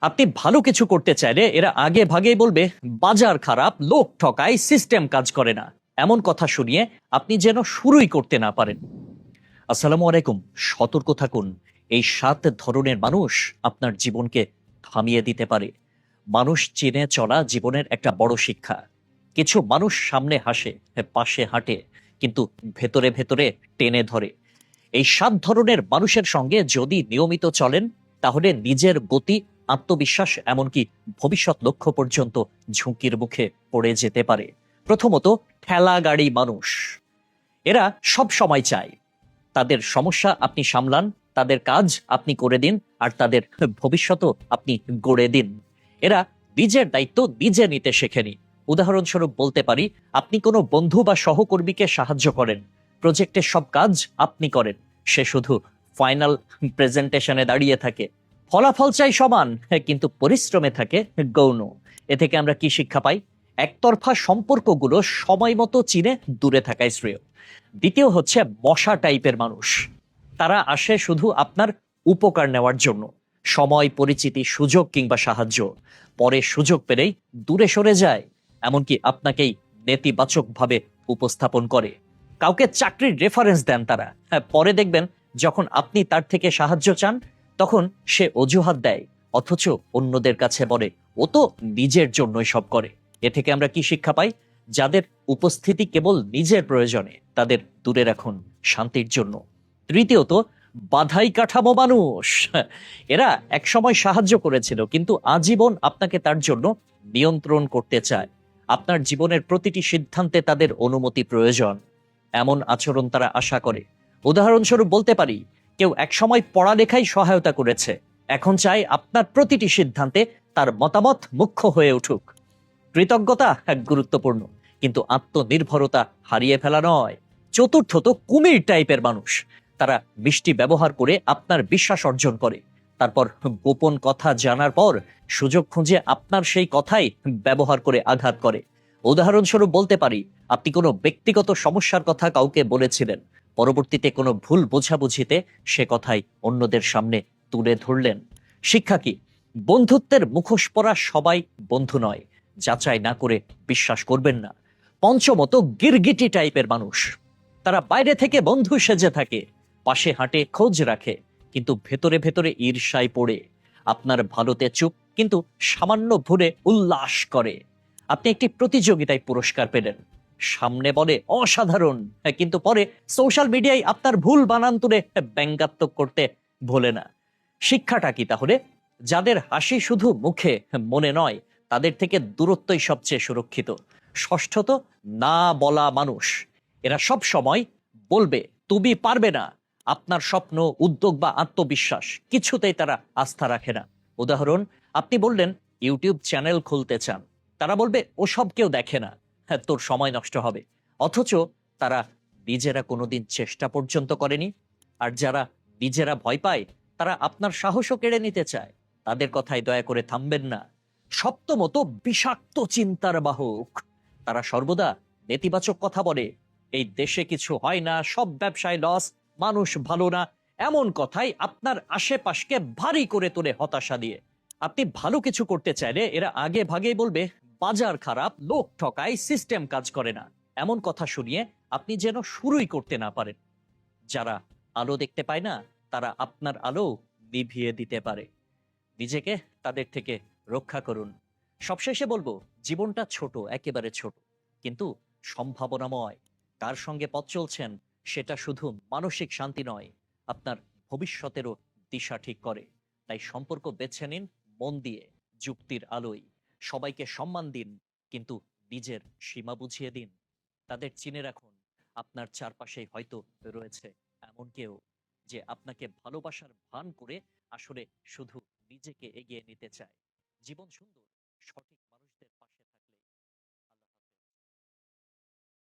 আপনি ভালো কিছু করতে চাইলে এরা আগে ভাগেই বলবে, বাজার খারাপ, লোক ঠকায় সিস্টেম কাজ করে না। এমন কথা শুনিয়ে আপনি যেন শুরুই করতে না পারেন। আসসালামু আলাইকুম, সতর্ক থাকুন। এই সাত ধরনের মানুষ আপনার জীবনকে থামিয়ে দিতে পারে। মানুষ চিনে চলা জীবনের একটা বড় শিক্ষা। কিছু মানুষ সামনে হাসে, পাশে হাঁটে, কিন্তু ভেতরে ভেতরে টেনে ধরে। এই সাত ধরনের মানুষের সঙ্গে যদি নিয়মিত চলেন, তাহলে নিজের গতি আত্মবিশ্বাস এমনকি ভবিষ্যৎ লক্ষ্য পর্যন্ত ঝুঁকির মুখে পড়ে যেতে পারে। প্রথমত, ঠেলা গাড়ি মানুষ। এরা সব সময় চায়। তাদের সমস্যা আপনি সামলান, তাদের কাজ আপনি করে দিন, আর তাদের ভবিষ্যতও আপনি গড়ে দিন। এরা নিজের দায়িত্ব নিজে নিতে শেখেনি উদাহরণস্বরূপ বলতে পারি, আপনি কোনো বন্ধু বা সহকর্মীকে সাহায্য করেন। প্রজেক্টের সব কাজ আপনি করেন। সে শুধু ফাইনাল প্রেজেন্টেশনে দাঁড়িয়ে থাকে। ফলাফল চাই সমান কিন্তু পরিশ্রমে থাকে গৌণ। এ থেকে আমরা কি শিক্ষা পাই? একতরফা সম্পর্কগুলো সময় মতো চিনে দূরে থাকাই শ্রেয়। দ্বিতীয় হচ্ছে মশা টাইপের মানুষ। তারা আসে শুধু আপনার উপকার নেওয়ার জন্য। সময়, পরিচিতি, সুযোগ কিংবা সাহায্য। পরে সুযোগ পেলেই দূরে সরে যায়, এমনকি আপনাকেই নেতিবাচকভাবে উপস্থাপন করে। কাউকে চাকরির রেফারেন্স দেন তারা। হ্যাঁ পরে দেখবেন যখন আপনি তার থেকে সাহায্য চান তখন সে অজুহাত দেয়, অথচ অন্যদের কাছে বলে, ও তো নিজের জন্যই সব করে। এ থেকে আমরা কি শিক্ষা পাই? যাদের উপস্থিতি কেবল নিজের প্রয়োজনে, তাদের দূরে রাখুন শান্তির জন্য। তৃতীয়ত, বাধাই কাঠামো মানুষ। এরা একসময় সাহায্য করেছিল, কিন্তু আজীবন আপনাকে তার জন্য নিয়ন্ত্রণ করতে চায়। আপনার জীবনের প্রতিটি সিদ্ধান্তে তাদের অনুমতি প্রয়োজন। এমন আচরণ তারা আশা করে। উদাহরণস্বরূপ বলতে পারি কেউ একসময় পড়ালেখায় সহায়তা করেছে। এখন চাই আপনার প্রতিটি সিদ্ধান্তে তার মতামত মুখ্য হয়ে উঠুক। কৃতজ্ঞতা এক গুরুত্বপূর্ণ, কিন্তু আত্মনির্ভরতা হারিয়ে ফেলা নয়। চতুর্থত কুমির টাইপের মানুষ। তারা মিষ্টি ব্যবহার করে আপনার বিশ্বাস অর্জন করে। তারপর গোপন কথা জানার পর সুযোগ খুঁজে আপনার সেই কথাই ব্যবহার করে আঘাত করে। উদাহরণস্বরূপ বলতে পারি, আপনি কোনো ব্যক্তিগত সমস্যার কথা কাউকে বলেছিলেন। পরবর্তীতে কোনো ভুল বোঝাবুঝিতে সে কথাই অন্যদের সামনে তুলে ধরলেন। শিক্ষা কি? বন্ধুত্বের মুখোশ পরা সবাই বন্ধু নয়, যাচাই না করে বিশ্বাস করবেন না। পঞ্চমত, গিরগিটি টাইপের মানুষ। তারা বাইরে থেকে বন্ধু সেজে থাকে, পাশে হাঁটে, খোঁজ রাখে, কিন্তু ভেতরে ভেতরে ঈর্ষায় পড়ে। আপনার ভালোতে চুপ, কিন্তু সামান্য ভুলে উল্লাস করে। আপনি একটি প্রতিযোগিতায় পুরস্কার পেলেন। সামনে বলে অসাধারণ। কিন্তু পরে সোশ্যাল মিডিয়ায় আপনার ভুল বানান তুলে ব্যঙ্গাত্মক করতে ভোলে না। শিক্ষাটা কি তাহলে? যাদের হাসি শুধু মুখে, মনে নয়, তাদের থেকে দূরত্বই সবচেয়ে সুরক্ষিত। ষষ্ঠত, না বলা মানুষ। এরা সব সময় বলবে, তুমি পারবে না। আপনার স্বপ্ন, উদ্যোগ বা আত্মবিশ্বাস কিছুতেই তারা আস্থা রাখে না। উদাহরণ, আপনি বললেন, ইউটিউব চ্যানেল খুলতে চান। তারা বলবে, ওসব কেউ দেখে না। তোর সময় নষ্ট হবে। অথচ তারা নিজেরা কোনোদিন চেষ্টা পর্যন্ত করেনি। আর যারা নিজেরা ভয় পায়, তারা আপনার সাহসও কেড়ে নিতে চায়। তাদের কথায় দয়া করে থামবেন না। সপ্তমত, বিষাক্ত চিন্তার বাহক। তারা সর্বদা নেতিবাচক কথা বলে। এই দেশে কিছু হয় না, সব ব্যবসায় লস, মানুষ ভালো না। এমন কথাই আপনার আশেপাশকে ভারী করে তোলে হতাশা দিয়ে। আপনি ভালো কিছু করতে চাইলে এরা আগে ভাগেই বলবে বাজার খারাপ, লোক ঠকায় সিস্টেম কাজ করে না। এমন কথা শুনিয়ে আপনি যেন শুরুই করতে না পারেন। যারা আলো দেখতে পায় না, তারা আপনার আলো নিভিয়ে দিতে পারে। নিজেকে তাদের থেকে রক্ষা করুন। সবশেষে বলব, জীবনটা ছোট, একেবারে ছোট। কিন্তু সম্ভাবনাময়। কার সঙ্গে পথ চলছেন, সেটা শুধু মানসিক শান্তি নয়, আপনার ভবিষ্যতেরও দিশা ঠিক করে। তাই সম্পর্ক বেছে নিন, মন দিয়ে, যুক্তির আলোয়। সবাইকে সম্মান দিন, কিন্তু নিজের সীমা বুঝিয়ে দিন। তাদের চিনে রাখুন, আপনার চারপাশে হয়তো রয়েছে এমন কেউ যে আপনাকে ভালোবাসার ভান করে আসলে শুধু নিজেকে এগিয়ে নিতে চায়। জীবন সুন্দর, সঠিক